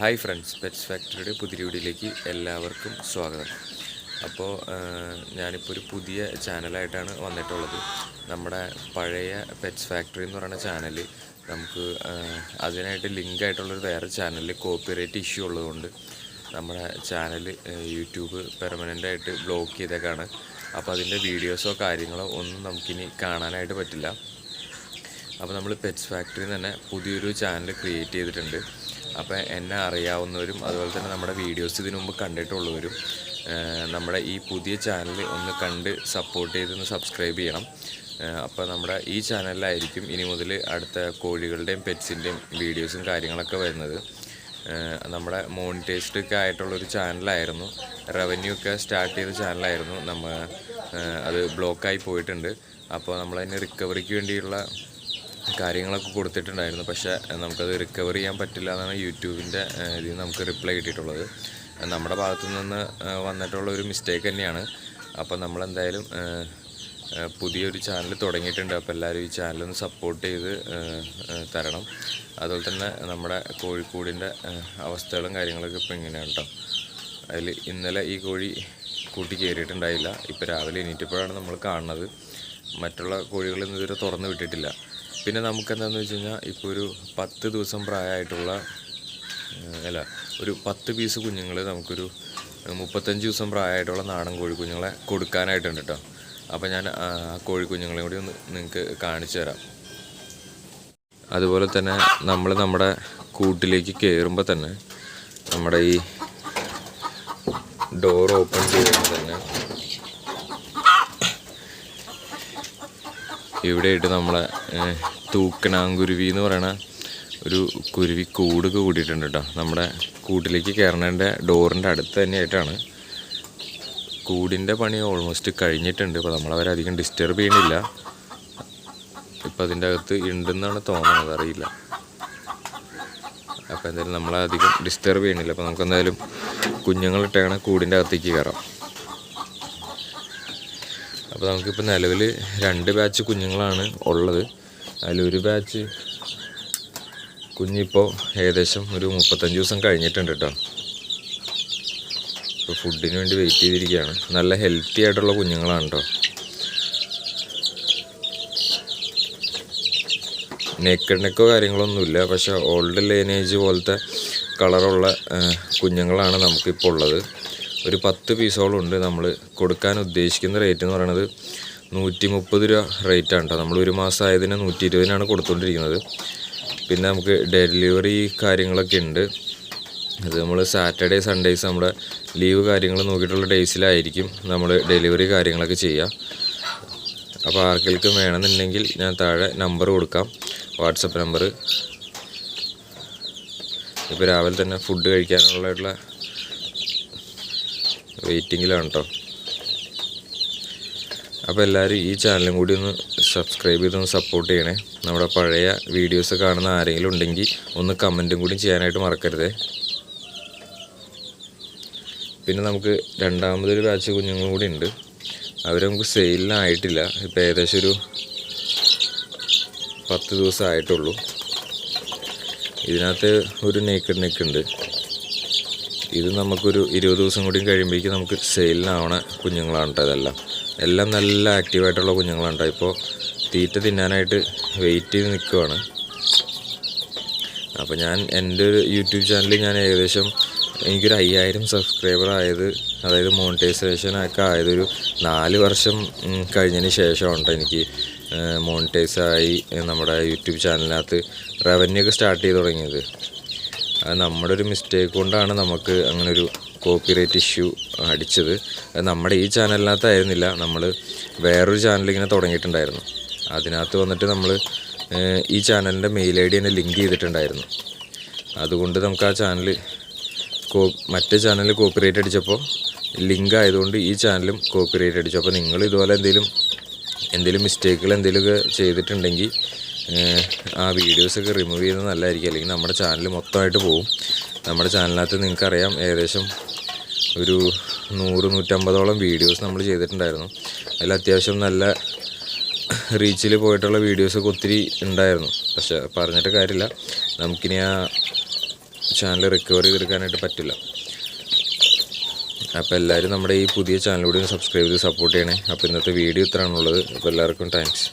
Hi friends pets ഫാക്ടറിയുടെ പുതിയ വീഡിയോയിലേക്ക് എല്ലാവർക്കും സ്വാഗതം. അപ്പോൾ ഞാനിപ്പോൾ ഒരു പുതിയ ചാനലായിട്ടാണ് വന്നിട്ടുള്ളത്. നമ്മുടെ പഴയ പെറ്റ്സ് ഫാക്ടറി എന്ന് പറയുന്ന ചാനൽ നമുക്ക് അതിനായിട്ട് ലിങ്ക് ആയിട്ടുള്ളൊരു വേറെ ചാനലിൽ കോപ്പിറൈറ്റ് ഇഷ്യൂ ഉള്ളതുകൊണ്ട് നമ്മുടെ ചാനൽ യൂട്യൂബ് പെർമനന്റായിട്ട് ബ്ലോക്ക് ചെയ്തേക്കാണ്. അപ്പോൾ അതിന്റെ വീഡിയോസോ കാര്യങ്ങളോ ഒന്നും നമുക്കിനി കാണാനായിട്ട് പറ്റില്ല. അപ്പോൾ നമ്മൾ പെറ്റ്സ് ഫാക്ടറിയിൽ തന്നെ പുതിയൊരു ചാനൽ ക്രിയേറ്റ് ചെയ്തിട്ടുണ്ട്. അപ്പോൾ എന്നെ അറിയാവുന്നവരും അതുപോലെ തന്നെ നമ്മുടെ വീഡിയോസ് ഇതിനു മുമ്പ് കണ്ടിട്ടുള്ളവരും നമ്മുടെ ഈ പുതിയ ചാനൽ ഒന്ന് കണ്ട് സപ്പോർട്ട് ചെയ്തൊന്ന് സബ്സ്ക്രൈബ് ചെയ്യണം. അപ്പോൾ നമ്മുടെ ഈ ചാനലിലായിരിക്കും ഇനി മുതൽ അടുത്ത കോഴികളുടെയും പെറ്റ്സിന്റെയും വീഡിയോസും കാര്യങ്ങളൊക്കെ വരുന്നത്. നമ്മുടെ മോണിറ്റൈസ്ഡ് ഒക്കെ ആയിട്ടുള്ളൊരു ചാനലായിരുന്നു. റവന്യൂ ഒക്കെ സ്റ്റാർട്ട് ചെയ്ത ചാനലായിരുന്നു. നമ്മൾ അത് ബ്ലോക്കായി പോയിട്ടുണ്ട്. അപ്പോൾ നമ്മളതിന് റിക്കവറിക്ക് വേണ്ടിയുള്ള കാര്യങ്ങളൊക്കെ കൊടുത്തിട്ടുണ്ടായിരുന്നു. പക്ഷേ നമുക്കത് റിക്കവർ ചെയ്യാൻ പറ്റില്ല എന്നാണ് യൂട്യൂബിന്റെ ഇതിൽ നിന്ന് നമുക്ക് റിപ്ലൈ കിട്ടിയിട്ടുള്ളത്. നമ്മുടെ ഭാഗത്തു നിന്ന് വന്നിട്ടുള്ള ഒരു മിസ്റ്റേക്ക് തന്നെയാണ്. അപ്പോൾ നമ്മളെന്തായാലും പുതിയൊരു ചാനൽ തുടങ്ങിയിട്ടുണ്ട്. അപ്പോൾ എല്ലാവരും ഈ ചാനലൊന്ന് സപ്പോർട്ട് ചെയ്ത് തരണം. അതുപോലെ തന്നെ നമ്മുടെ കോഴിക്കോടിന്റെ അവസ്ഥകളും കാര്യങ്ങളൊക്കെ ഇപ്പോൾ ഇങ്ങനെയാണ് കേട്ടോ അതിൽ ഇന്നലെ ഈ കോഴി കൂട്ടി കയറിയിട്ടുണ്ടായില്ല ഇപ്പോൾ രാവിലെ എണീറ്റപ്പോഴാണ് നമ്മൾ കാണുന്നത്. മറ്റുള്ള കോഴികളൊന്നും ഇതുവരെ തുറന്നു വിട്ടിട്ടില്ല. പിന്നെ നമുക്ക് എന്താണെന്ന് വെച്ച് കഴിഞ്ഞാൽ ഇപ്പോൾ ഒരു പത്ത് ദിവസം പ്രായമായിട്ടുള്ള അല്ല ഒരു പത്ത് പീസ് കുഞ്ഞുങ്ങൾ നമുക്കൊരു മുപ്പത്തഞ്ച് ദിവസം പ്രായമായിട്ടുള്ള നാടൻ കോഴിക്കുഞ്ഞുങ്ങളെ കൊടുക്കാനായിട്ടുണ്ട് കേട്ടോ അപ്പോൾ ഞാൻ ആ കോഴിക്കുഞ്ഞുങ്ങളെയും കൂടി ഒന്ന് നിങ്ങൾക്ക് കാണിച്ചു തരാം. അതുപോലെ തന്നെ നമ്മൾ നമ്മുടെ കൂട്ടിലേക്ക് കയറുമ്പോൾ തന്നെ നമ്മുടെ ഈ ഡോർ ഓപ്പൺ ചെയ്യുമ്പോൾ തന്നെ ഇവിടെയായിട്ട് നമ്മളെ തൂക്കണാങ്കുരുവി എന്ന് പറയണ ഒരു കുരുവി കൂട് കൂടിയിട്ടുണ്ട് കേട്ടോ. നമ്മുടെ കൂട്ടിലേക്ക് കയറണേന്റെ ഡോറിന്റെ അടുത്ത് തന്നെയായിട്ടാണ്. കൂടിന്റെ പണി ഓൾമോസ്റ്റ് കഴിഞ്ഞിട്ടുണ്ട്. ഇപ്പോൾ നമ്മളവരെ അധികം ഡിസ്റ്റർബ് ചെയ്യണില്ല ഇപ്പം അതിന്റെ അകത്ത് ഉണ്ടെന്നാണ് തോന്നുന്നത് അറിയില്ല. അപ്പോൾ എന്തായാലും നമ്മളെ അധികം ഡിസ്റ്റർബ് ചെയ്യണില്ല അപ്പോൾ നമുക്ക് എന്തായാലും കൂടിന്റെ അകത്തേക്ക് കയറാം. അപ്പോൾ നമുക്കിപ്പോൾ നിലവിൽ രണ്ട് ബാച്ച് കുഞ്ഞുങ്ങളാണ് ഉള്ളത്. അതിലൊരു ബാച്ച് കുഞ്ഞിപ്പോൾ ഏകദേശം ഒരു മുപ്പത്തഞ്ച് ദിവസം കഴിഞ്ഞിട്ടുണ്ട് കേട്ടോ ഇപ്പോൾ ഫുഡിന് വേണ്ടി വെയിറ്റ് ചെയ്തിരിക്കുകയാണ് നല്ല ഹെൽത്തി ആയിട്ടുള്ള കുഞ്ഞുങ്ങളാണ് കേട്ടോ നേക്കഡ് നെക്കോ കാര്യങ്ങളൊന്നുമില്ല പക്ഷേ ഓൾഡ് ലൈനേജ് പോലത്തെ കളറുള്ള കുഞ്ഞുങ്ങളാണ് നമുക്കിപ്പോൾ ഉള്ളത്. ഒരു പത്ത് പീസോളം നമ്മൾ കൊടുക്കാൻ ഉദ്ദേശിക്കുന്ന റേറ്റ് എന്ന് പറയുന്നത് നൂറ്റി മുപ്പത് രൂപ റേറ്റാണ് കേട്ടോ നമ്മൾ ഒരു മാസം ആയതിന് നൂറ്റി ഇരുപതിനാണ് കൊടുത്തുകൊണ്ടിരിക്കുന്നത് പിന്നെ നമുക്ക് ഡെലിവറി കാര്യങ്ങളൊക്കെ ഉണ്ട്. അത് നമ്മൾ സാറ്റർഡേ സൺഡേസ് നമ്മുടെ ലീവ് കാര്യങ്ങൾ നോക്കിയിട്ടുള്ള ഡേയ്സിലായിരിക്കും നമ്മൾ ഡെലിവറി കാര്യങ്ങളൊക്കെ ചെയ്യുക അപ്പോൾ ആർക്കെങ്കിലും വേണമെന്നുണ്ടെങ്കിൽ ഞാൻ താഴെ നമ്പർ കൊടുക്കാം. വാട്സപ്പ് നമ്പർ ഇപ്പോൾ രാവിലെ തന്നെ ഫുഡ് കഴിക്കാനുള്ള വെയിറ്റിങ്ങിലാണ് കേട്ടോ അപ്പോൾ എല്ലാവരും ഈ ചാനലും കൂടി ഒന്ന് സബ്സ്ക്രൈബ് ചെയ്തൊന്ന് സപ്പോർട്ട് ചെയ്യണേ. നമ്മുടെ പഴയ വീഡിയോസ് കാണുന്ന ആരെങ്കിലും ഉണ്ടെങ്കിൽ ഒന്ന് കമന്റും കൂടി ചെയ്യാനായിട്ട് മറക്കരുതേ. പിന്നെ നമുക്ക് രണ്ടാമതൊരു ബാച്ച് കുഞ്ഞുങ്ങളും കൂടി ഉണ്ട്. അവർ നമുക്ക് സെയിലിനായിട്ടില്ല ഇപ്പോൾ ഏകദേശം ഒരു പത്ത് ദിവസം ആയിട്ടുള്ളൂ. ഇതിനകത്ത് ഒരു നേക്കഡ് നെക്ക് ഉണ്ട്. ഇത് നമുക്കൊരു ഇരുപത് ദിവസം കൂടി കഴിയുമ്പോഴേക്കും നമുക്ക് സെയിലിനാവണ കുഞ്ഞുങ്ങളാണ് കേട്ടോ ഇതെല്ലാം. എല്ലാം നല്ല ആക്റ്റീവായിട്ടുള്ള കുഞ്ഞുങ്ങളാണ് കേട്ടോ ഇപ്പോൾ തീറ്റ തിന്നാനായിട്ട് വെയിറ്റ് ചെയ്ത് നിൽക്കുവാണ് അപ്പോൾ ഞാൻ എന്റെ ഒരു യൂട്യൂബ് ചാനലിൽ ഞാൻ ഏകദേശം എനിക്കൊരു അയ്യായിരം സബ്സ്ക്രൈബർ ആയത് അതായത് മോണിറ്റൈസേഷൻ ഒക്കെ ആയതൊരു നാല് വർഷം കഴിഞ്ഞതിന് ശേഷമാണ് എനിക്ക് മോണിറ്റൈസായി നമ്മുടെ യൂട്യൂബ് ചാനലിനകത്ത് റവന്യൂ ഒക്കെ സ്റ്റാർട്ട് ചെയ്ത് തുടങ്ങിയത്. അത് നമ്മുടെ ഒരു മിസ്റ്റേക്ക് കൊണ്ടാണ് നമുക്ക് അങ്ങനെ ഒരു കോപ്പിറൈറ്റ് ഇഷ്യൂ അടിച്ചത്. അത് നമ്മുടെ ഈ ചാനലിനകത്തായിരുന്നില്ല നമ്മൾ വേറൊരു ചാനൽ ഇങ്ങനെ തുടങ്ങിയിട്ടുണ്ടായിരുന്നു. അതിനകത്ത് വന്നിട്ട് നമ്മൾ ഈ ചാനലിന്റെ മെയിൽ ഐ ഡി തന്നെ ലിങ്ക് ചെയ്തിട്ടുണ്ടായിരുന്നു. അതുകൊണ്ട് നമുക്ക് ആ ചാനൽ കോ മറ്റേ ചാനലിൽ കോപ്പിറൈറ്റ് അടിച്ചപ്പോൾ ലിങ്ക് ആയതുകൊണ്ട് ഈ ചാനലും കോപ്പിറൈറ്റ് അടിച്ചു. അപ്പോൾ നിങ്ങൾ ഇതുപോലെ എന്തെങ്കിലും എന്തെങ്കിലും മിസ്റ്റേക്കുകൾ എന്തെങ്കിലുമൊക്കെ ചെയ്തിട്ടുണ്ടെങ്കിൽ ആ വീഡിയോസൊക്കെ റിമൂവ് ചെയ്യുന്നത് നല്ലതായിരിക്കും. അല്ലെങ്കിൽ നമ്മുടെ ചാനൽ മൊത്തമായിട്ട് പോകും നമ്മുടെ ചാനലിനകത്ത് നിങ്ങൾക്കറിയാം ഏകദേശം ഒരു നൂറ് നൂറ്റമ്പതോളം വീഡിയോസ് നമ്മൾ ചെയ്തിട്ടുണ്ടായിരുന്നു. അതിൽ അത്യാവശ്യം നല്ല റീച്ചിൽ പോയിട്ടുള്ള വീഡിയോസൊക്കെ ഒത്തിരി ഉണ്ടായിരുന്നു. പക്ഷെ പറഞ്ഞിട്ട് കാര്യമില്ല. നമുക്കിനി ആ ചാനൽ റിക്കവർ ചെയ്തെടുക്കാനായിട്ട് പറ്റില്ല. അപ്പോൾ എല്ലാവരും നമ്മുടെ ഈ പുതിയ ചാനലിലൂടെ സബ്സ്ക്രൈബ് ചെയ്ത് സപ്പോർട്ട് ചെയ്യണേ. അപ്പോൾ ഇന്നത്തെ വീഡിയോ ഇത്രയാണുള്ളത്. അപ്പോൾ എല്ലാവർക്കും താങ്ക്സ്